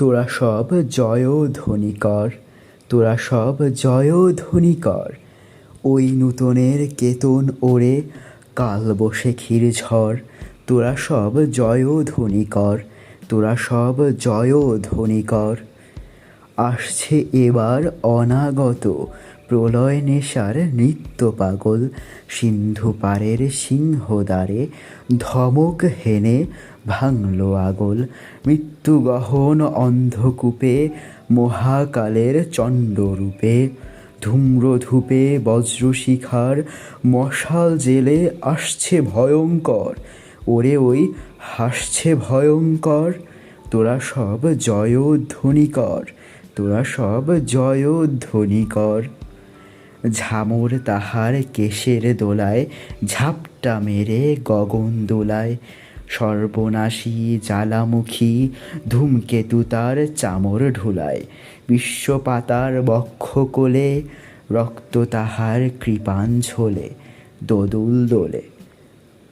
তোরা সব জয়ধ্বনি কর তোরা সব জয়ধ্বনি কর ওই নূতনের কেতন ওরে কাল বসে ক্ষীর ঝড়। তোরা সব জয় ধ্বনি কর তোরা সব জয়ধ্বনি কর আসছে এবার অনাগত প্রলয় নেশার নৃত্য পাগল, সিন্ধু পারের সিংহদ্বারে ধমক হেনে ভাঙল আগল, মৃত্যু গহন অন্ধকূপে মহাকালের চণ্ডরূপে, ধূম্রধূপে বজ্রশিখার মশাল জেলে আসছে ভয়ঙ্কর, ওরে ওই হাসছে ভয়ঙ্কর, তোরা সব জয়ধ্বনি কর তোরা সব জয়ধ্বনি কর ঝামর তাহার কেশের দোলায়, ঝাপটা মেরে গগন দোলায়। সর্বনাশী জ্বালামুখী ধূমকেতু তার চামর ঢুলায়। বিশ্বপাতার বক্ষ কোলে, রক্ত তাহার কৃপাণ ঝোলে, দোদুল দোলে।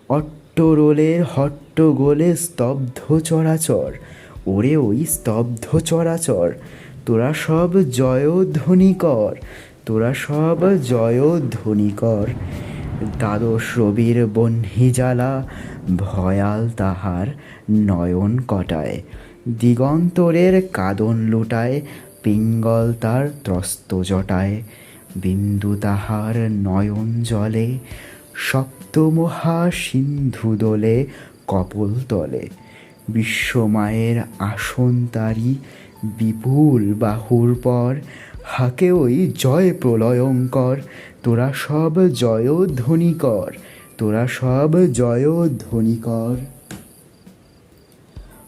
অট্টরোলের হট্টগোলে স্তব্ধ চরাচর, ওরে ওই স্তব্ধ চরাচর, তোরা সব জয়ধ্বনি কর তোরা সব জয়ধ্বনি কর। দ্বাদশ রবির বহ্নি জ্বালা, ভয়াল তাহার নয়ন কটায়। দিগন্তরের কাদন লুটায়, পিঙ্গল তার ত্রস্ত জটায়। বিন্দু তাহার নয়ন জলে সপ্তমহা সিন্ধু দোলে, কপল তলে। বিশ্বমায়ের আসন তারি, বিপুল বাহুর পর হাকে ওই জয় প্রলয়ঙ্কর তোরা সব জয়ধ্বনি কর। তোরা সব জয়ধ্বনি কর।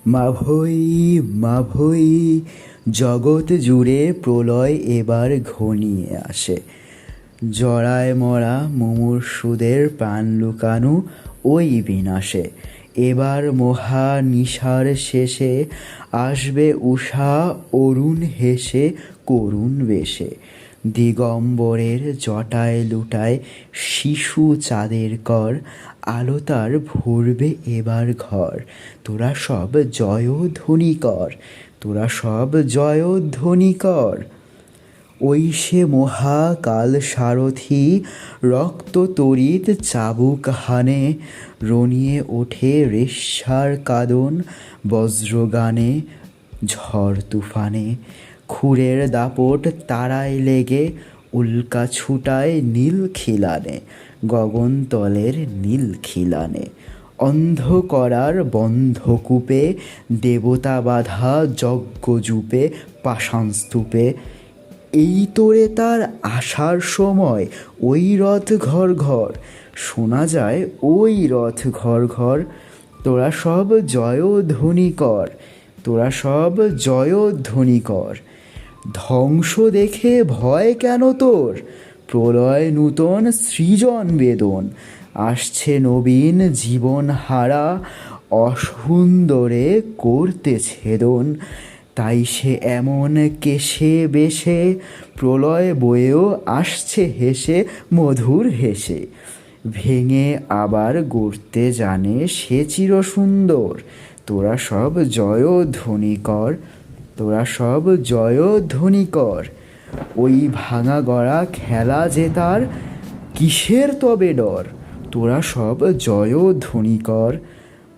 মাভৈ মাভৈ জগৎ জুড়ে প্রলয় এবার ঘনিয়ে আসে। জড়ায় মরা মুমূর্ষুদের প্রাণ লুকানো ওই বিনাশে। এবার মহা নিশার শেষে আসবে উষা অরুণ হেসে করুণ বেশে। দিগম্বরের জটায় লুটায় শিশু চাঁদের কর আলোতার ভরবে এবার ঘর। তোরা সব জয়ধ্বনি কর, তোরা সব জয়ধ্বনি কর। ওই সে মহাকাল সারথি রক্ত তরিত চাবুক হানে, রনিয়ে ওঠে রেশার কাদন বজ্রগানে, ঝড় তুফানে। খুরের দাপট তারায় লেগে উল্কা ছুটায় নীল খিলানে, গগনতলের নীল খিলানে। অন্ধ করার বন্ধকূপে দেবতা বাধা যজ্ঞজূপে পাষাণ স্তূপে। এই তোরে তার আসার সময়, ওই রথ ঘর ঘর। শোনা যায় ওই রথ ঘর ঘর, তোরা সব জয়ধ্বনি কর। তোরা সব জয়ধ্বনি কর ধ্বংস দেখে ভয় কেন তোর? প্রলয় নূতন সৃজন বেদন। আসছে নবীন জীবন হারা, অসুন্দরে করতে ছেদন। তাই সে এমন কেশে বেশে, প্রলয় বয়েও আসছে হেসে, মধুর হেসে। ভেঙে আবার গড়তে জানে সে চির সুন্দর তোরা সব জয়ধ্বনি কর তোরা সব জয়ধ্বনি কর ওই ভাঙা গড়া খেলা যে তার, কিসের তবে ডর? তোরা সব জয়ধ্বনি কর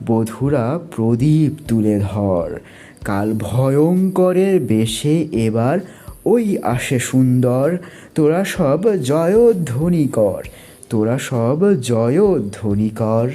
বধুরা প্রদীপ তুলে ধর। কাল ভয়ঙ্করের বেশে এবার ওই আসে সুন্দর, তোরা সব জয়ধ্বনি কর তোরা সব জয়ধ্বনি কর